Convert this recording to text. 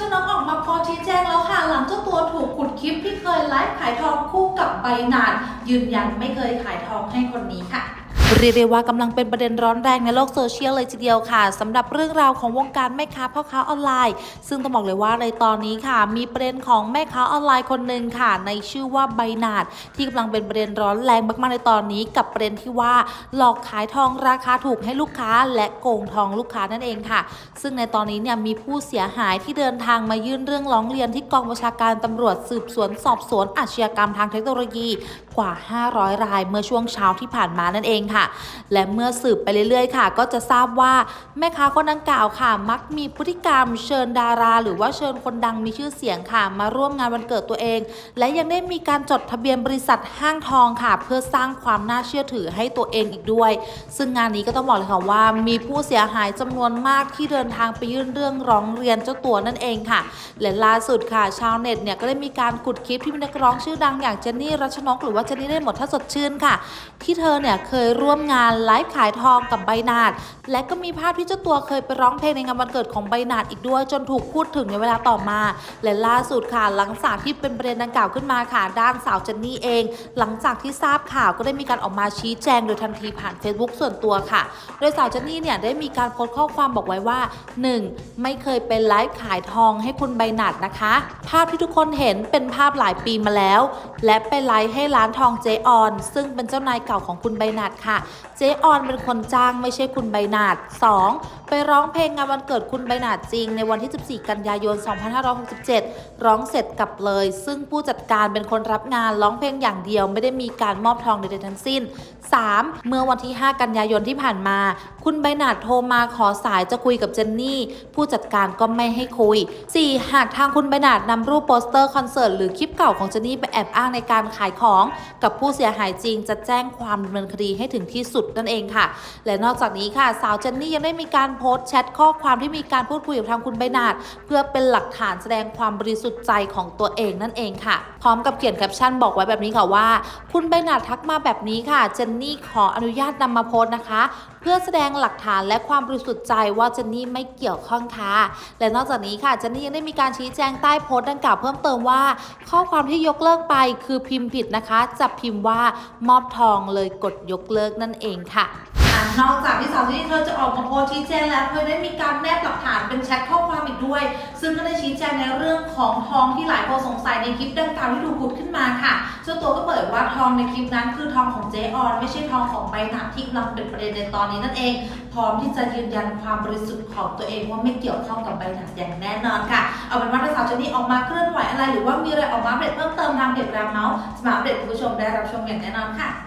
ชนกออกมาพอชี้แจงแล้วค่ะ หลังเจ้าตัวถูกขุดคลิปที่เคยไลฟ์ขายทองคู่กับใบหนาดยืนยันไม่เคยขายทองให้คนนี้ค่ะ เรียกได้ว่ากำลังเป็นประเด็นร้อนแรงในโลกโซเชียลเลยทีเดียวค่ะสำหรับเรื่องราวของวงการแม่ค้าพ่อค้าออนไลน์ ซึ่งต้องบอกเลยว่าในตอนนี้ค่ะ มีประเด็นของแม่ค้าออนไลน์คนหนึ่งค่ะ ในชื่อว่าใบนาดที่กำลังเป็นประเด็นร้อนแรงมากๆในตอนนี้ กับประเด็นที่ว่าหลอกขายทองราคาถูกให้ลูกค้า และโกงทองลูกค้านั่นเองค่ะ ซึ่งในตอนนี้เนี่ยมีผู้เสียหายที่เดินทางมายื่นเรื่องร้องเรียนที่กองบัญชาการตำรวจสืบสวนสอบสวนอาชญากรรมทางเทคโนโลยีกว่า 500 ราย เมื่อช่วงเช้าที่ผ่านมานั่นเองค่ะและเมื่อสืบไปเรื่อยๆ ค่ะ ก็จะทราบว่าแม่ค้าคนดังกล่าวค่ะ มักมีพฤติกรรม เชิญดารา หรือว่าเชิญคนดังมีชื่อเสียงค่ะ มาร่วมงานวันเกิดตัวเอง และยังได้มีการจดทะเบียนบริษัทห้างทองค่ะ เพื่อสร้างความน่าเชื่อถือให้ตัวเองอีกด้วย ซึ่งงานนี้ก็ต้องบอกเลยค่ะว่า มีผู้เสียหายจำนวนมากที่เดินทางไปยื่นเรื่องร้องเรียนเจ้าตัวนั่นเองค่ะ และล่าสุดค่ะ ชาวเน็ตเนี่ยก็ได้มีการขุดคลิปที่มีนักร้องชื่อดังอย่างเจนนี่รัชนกหรือว่าเจนนี่ได้หมดถ้าสดชื่นค่ะ ที่เธอเนี่ยเคยร่วมงานไลฟ์ขายทองกับใบหนาดและก็มีภาพที่เจ้าตัวเคยไปร้องเพลงในงานวันเกิดของใบหนาดอีกด้วยจนถูกพูดถึงในเวลาต่อมา และล่าสุดค่ะหลังจากที่เป็นประเด็นดังกล่าวขึ้นมาค่ะด้านสาวเจนนี่เอง หลังจากที่ทราบข่าวก็ได้มีการออกมาชี้แจงโดยทันทีผ่าน Facebook ส่วนตัวค่ะ โดยสาวเจนนี่เนี่ยได้มีการโพสต์ข้อความบอกไว้ว่า 1. ไม่เคยเป็นไลฟ์ขายทองให้คุณใบหนาดนะคะ ภาพที่ทุกคนเห็นเป็นภาพหลายปีมาแล้ว และไปไลฟ์ให้ร้านทองเจออน ซึ่งเป็นเจ้านายเก่าของคุณใบหนาดค่ะเจออนเป็นคนจ้างไม่ใช่คุณใบหนาด 2. ไปร้องเพลงงานวันเกิดคุณใบหนาดจริงในวันที่ 14 กันยายน 2567 ร้องเสร็จกลับเลย ซึ่งผู้จัดการเป็นคนรับงานร้องเพลงอย่างเดียวไม่ได้มีการมอบทองใดๆทั้งสิ้น 3. เมื่อวันที่ 5 กันยายนที่ผ่านมา คุณใบหนาดโทรมาขอสายจะคุยกับเจนนี่ ผู้จัดการก็ไม่ให้คุย 4. หากทางคุณใบหนาดนำรูปโปสเตอร์คอนเสิร์ตหรือคลิปเก่าของเจนนี่ไปแอบอ้างในการขายของ กับผู้เสียหายจริงจะแจ้งความดำเนินคดีให้ถึงที่สุดนั่นเองค่ะ และนอกจากนี้ค่ะ สาวเจนนี่ยังได้มีการโพสต์แชทข้อความที่มีการพูดคุยกับทางคุณใบหนาด เพื่อเป็นหลักฐานแสดงความบริสุทธิ์ใจของตัวเองนั่นเองค่ะ พร้อมกับเขียนแคปชั่นบอกไว้แบบนี้ค่ะว่า คุณใบหนาดทักมาแบบนี้ค่ะเจนนี่ขออนุญาตนำมาโพสต์นะคะ เพื่อแสดงหลักฐานและความบริสุทธิ์ใจว่าเจนนี่ไม่เกี่ยวข้องค่ะ และนอกจากนี้ค่ะเจนนี่ยังได้มีการชี้แจงใต้โพสต์ดังกล่าวเพิ่มเติมว่า ข้อความที่ยกเลิกไปคือพิมพ์ผิดนะคะ จะพิมพ์ว่ามอบทองเลยกดยกเลิกนั่นเองค่ะ นอกจากที่สาวที่เธอจะออกมาโพสต์ชี้แจงแล้วเธอได้มีการแนบหลักฐานเป็นแชทข้อความอีกด้วย ซึ่งก็ได้ชี้แจงในเรื่องของทองที่หลายคนสงสัยในคลิปดังกล่าวที่ถูกขุดขึ้นมาค่ะเจ้าตัวก็เผยว่าทองในคลิปนั้นคือทองของเจออน ไม่ใช่ทองของใบหนาที่กำลังเป็นประเด็นในตอนนี้นั่นเอง พร้อมที่จะยืนยันความบริสุทธิ์ของตัวเองว่าไม่เกี่ยวข้องกับใบหนาอย่างแน่นอนค่ะ เอาเป็นว่าถ้าสาวเจนี่ออกมาเคลื่อนไหวอะไร หรือว่ามีอะไรออกมาอัปเดเพิ่มเติมทางเพจแรมเมาส์จะมาอัปเดตคุณผู้ชมได้รับชมอย่างแน่นอนค่ะ